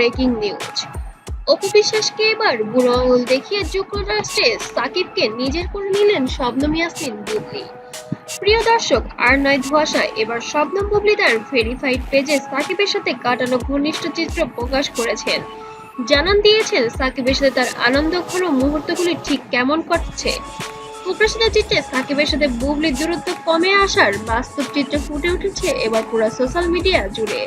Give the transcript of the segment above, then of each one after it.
Breaking news. Apu বিশ্বাসকে এবার বুড়ো আঙুল দেখিয়ে যুক্তরাষ্ট্রে সাকিবকে নিজের করে নিলেন শবনম ইয়াসমিন বুবলি। প্রিয় দর্শক, আর নয় ধোয়াশা এবার শবনম বুবলি তার ভেরিফাইড পেজে সাকিবের সাথে কাটানো ঘনিষ্ঠ চিত্র প্রকাশ করেছেন। জানান দিয়েছেন, সাকিবের সাথে তার আনন্দ ঘন মুহূর্তগুলি ঠিক কেমন কাটছে। প্রকাশিত চিত্রে সাকিবের সাথে বুবলির দূরত্ব কমে আসার বাস্তব চিত্র ফুটে উঠেছে এবার পুরো সোশ্যাল মিডিয়া জুড়ে।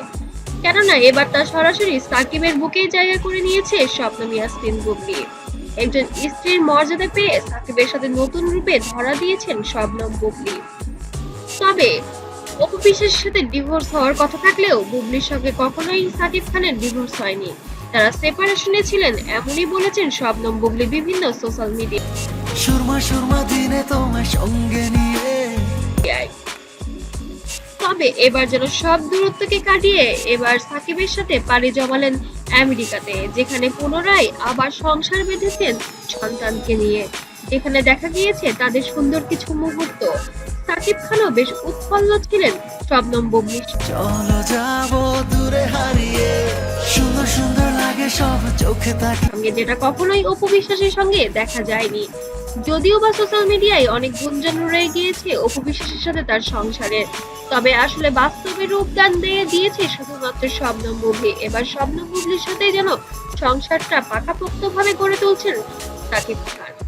কেননা এবার তা সরাসরি সাকিবের বুকেই জায়গা করে নিয়েছে স্বপ্নম ইয়াসমিন বুবলি একজন স্ত্রীর মর্যাদা পেয়ে সাকিবের সাথে নতুন রূপে ধরা দিয়েছেন শবনম বুবলি। তবে অপু বিশ্বাসের সাথে ডিভোর্স হওয়ার কথা থাকলেও বুবলির সঙ্গে কখনোই সাকিব খানের ডিভোর্স হয়নি। তারা সেপারেশনে ছিলেন এমনই বলেছেন শবনম বুবলি বিভিন্ন সোশ্যাল মিডিয়ায়। সুরমা সুরমা দিনে তোমার সঙ্গে নিয়ে। তবে এবার যেন সব দূরত্বকে কাটিয়ে এবার সাকিবের সাথে পাড়ি জমালেন আমেরিকাতে যেখানে পুনরায় আবার সংসার বেঁধেছেন সন্তানকে নিয়ে। যেখানে দেখা গিয়েছে তাদের সুন্দর কিছু মুহূর্ত। সাকিব খানও বেশ উৎফুল্ল ছিলেন শবনম বুবলির চলো যাব দূরে হারিয়ে। সুন্দর সুন্দর লাগে সব চোখে তাকে। সঙ্গে যেটা কখনোই অপু বিশ্বাসের সঙ্গে দেখা যায়নি। যদিও বা সোশ্যাল মিডিয়ায় অনেক গুঞ্জন রয়ে গিয়েছে অপু বিশ্বাসের সাথে তার সংসারের তবে আসলে বাস্তবে রূপদান দিয়ে দিয়েছে শুধুমাত্র শবনম বুবলি এবার শবনম বুবলির সাথে যেন সংসারটা পাকাপোক্ত ভাবে গড়ে তুলছেন সাকিব খান।